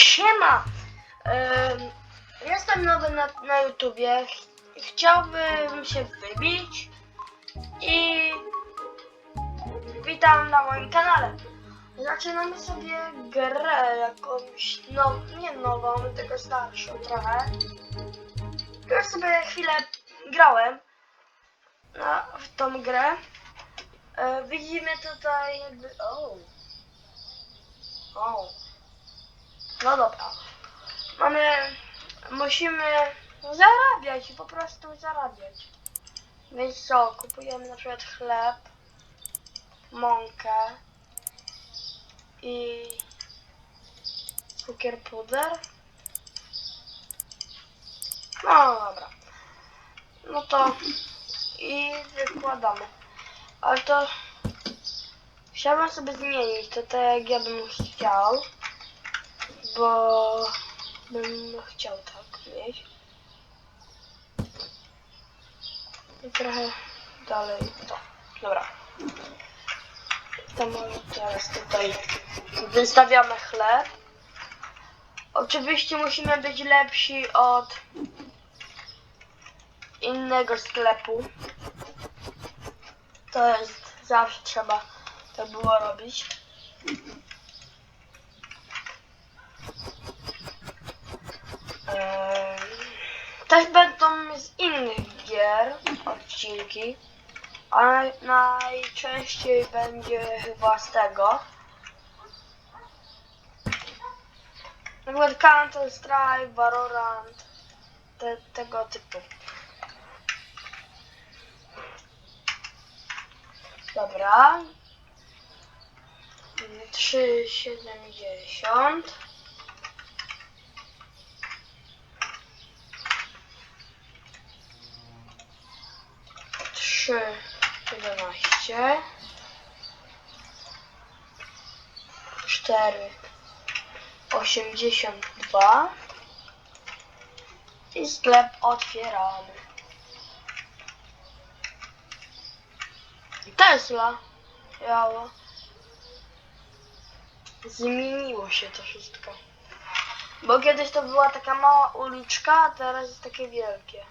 Siema! Jestem nowy na, na YouTubie. Ch- Chciałbym się wybić i witam na moim kanale. Zaczynamy sobie grę jakąś, no nie nową, tylko starszą trochę. Już sobie chwilę grałem na, w tą grę. E, widzimy tutaj jakby... O! O! No dobra. Mamy... Musimy zarabiać, po prostu zarabiać. Więc co, kupujemy na przykład chleb, mąkę i cukier puder. No dobra. No to i wykładamy. Ale to chciałbym sobie zmienić to tak jak ja chciał, bo bym chciał tak mieć. I trochę dalej to. Dobra. To teraz tutaj wystawiamy chleb. Oczywiście musimy być lepsi od innego sklepu. To jest zawsze trzeba to było robić. Odcinki, ale najczęściej będzie chyba z tego. Na przykład Counter Strike, Valorant, te, tego typu. Dobra. 3,70. Trzy, jedenaście. Cztery, osiemdziesiąt dwa. I sklep otwieramy. Tesla. Jała. Zmieniło się to wszystko. Bo kiedyś to była taka mała uliczka, a teraz jest takie wielkie.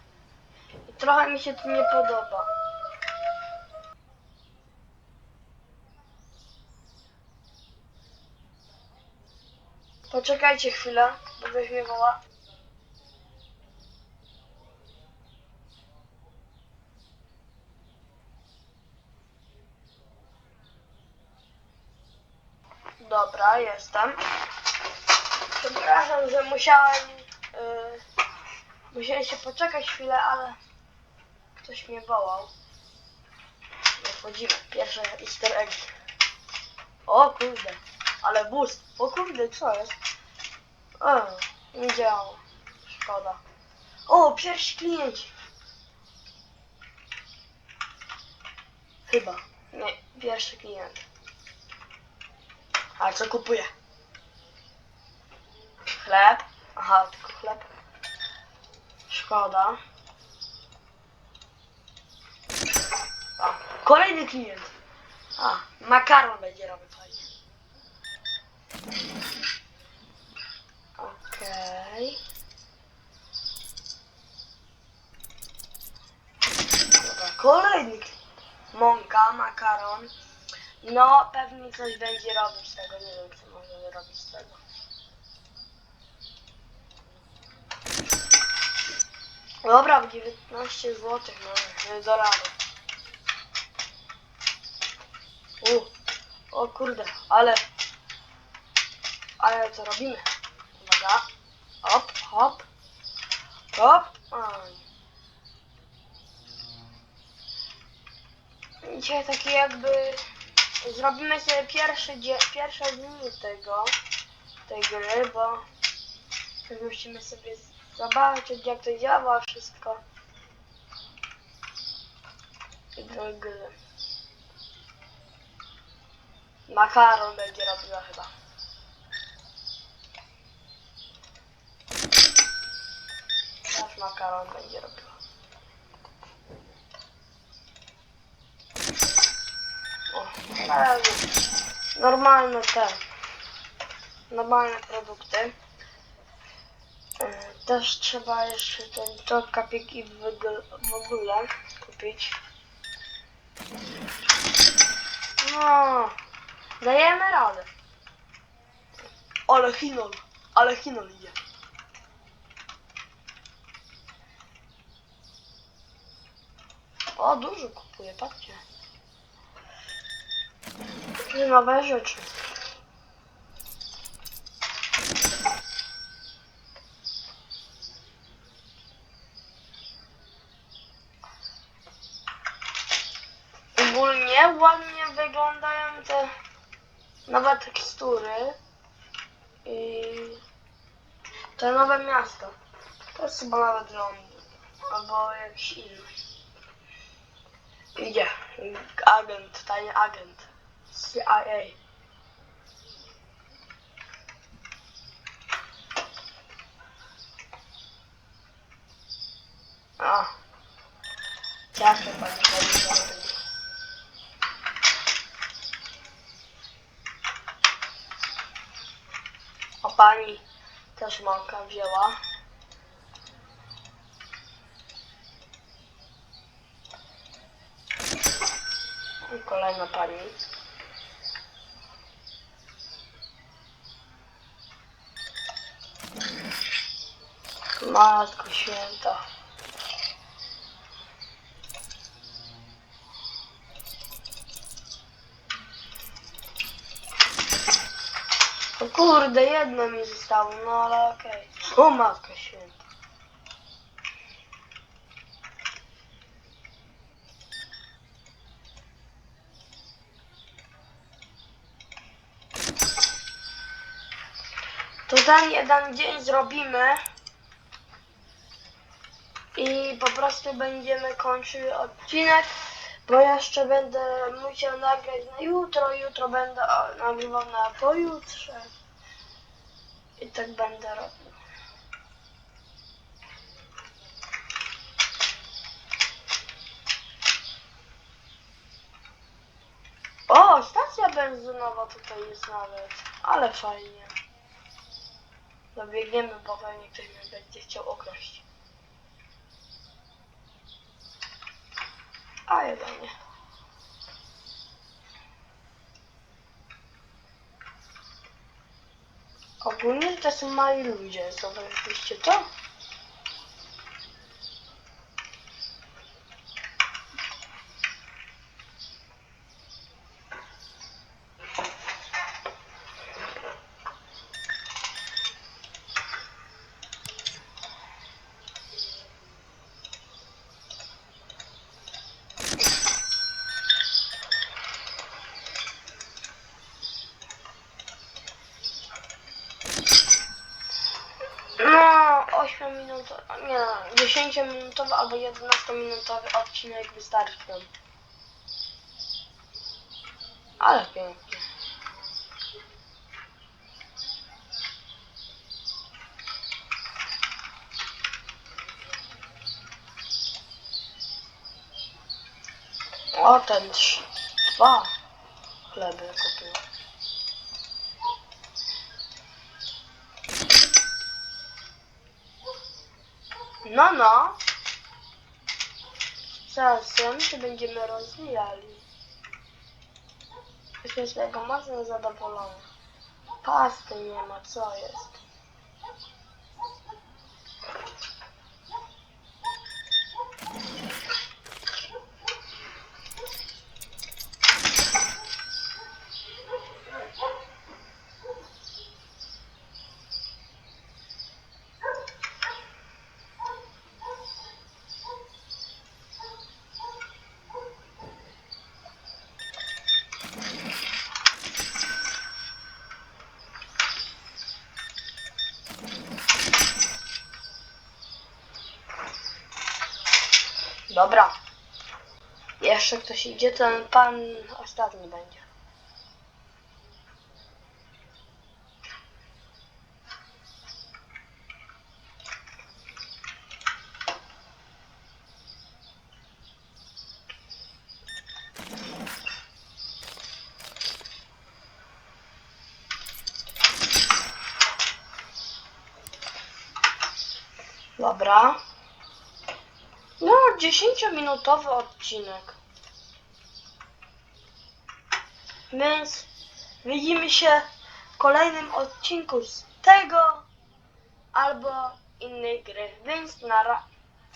I trochę mi się to nie podoba. Poczekajcie chwilę, bo mnie woła. Dobra, jestem. Przepraszam, że musiałem. Yy, musiałem się poczekać chwilę, ale ktoś mnie wołał. Wchodzimy. Pierwsze easter egg. O kurde, ale boost. O kurde, co jest? O, nie działa. Szkoda. O, pierwsi klienci. Chyba. Nie, pierwszy klient. A co kupuję? Chleb. Aha, tylko chleb. Szkoda. A, kolejny klient. A, makaron będzie robił. Okej. Dobra, kolejny. Mąka, makaron. No, pewnie coś będzie robić z tego. Nie wiem, co może robić z tego. Dobra, 19 zł, nie dolarów. U, o kurde, ale, ale co robimy? Uwaga, hop, hop, hop, Aj. Dzisiaj taki jakby zrobimy sobie pierwsze, dzie- pierwsze dni tego, tej gry, bo musimy sobie zobaczyć jak to działa wszystko. I do gry. Makaron będzie robiła chyba. Makaron będzie robiła. Normalne te. Normalne produkty. też trzeba jeszcze ten to kapieki w, ogó- w ogóle kupić. No, dajemy radę. Ale Chinol, ale Chinol idzie. O, dużo kupuję, patrzcie. Nowe rzeczy. Ogólnie ładnie wyglądają te nowe tekstury i te nowe miasto. To jest chyba nawet Londyn albo jakiś inny. Idzie agent, tajny agent CIA. A. Pani pani O pani też mąka wzięła. Kolejna pani. Matko święta. O kurde, jedno mi zostało, no ale okej. O matko święta. To ten jeden dzień zrobimy i po prostu będziemy kończyli odcinek, bo jeszcze będę musiał nagrać na jutro, jutro będę nagrywał na pojutrze i tak będę robił. O, stacja benzynowa tutaj jest nawet, ale fajnie. Dobiegniemy, bo pewnie ktoś mnie będzie chciał okraść. A jeden nie. Ogólnie to są mali ludzie, zauważyliście to? 10-minutowy albo 11-minutowy odcinek wystarczy nam. Ale pięknie. O, ten dwa chleby kupiłem. No, no. Czasem się będziemy rozwijali. Jesteśmy z tego mocno zadowolony. Pasty nie ma, co jest? Dobra. Jeszcze ktoś idzie, ten pan ostatni będzie. Dobra. No, 10-minutowy odcinek. Więc widzimy się w kolejnym odcinku z tego albo innej gry. Więc na ra-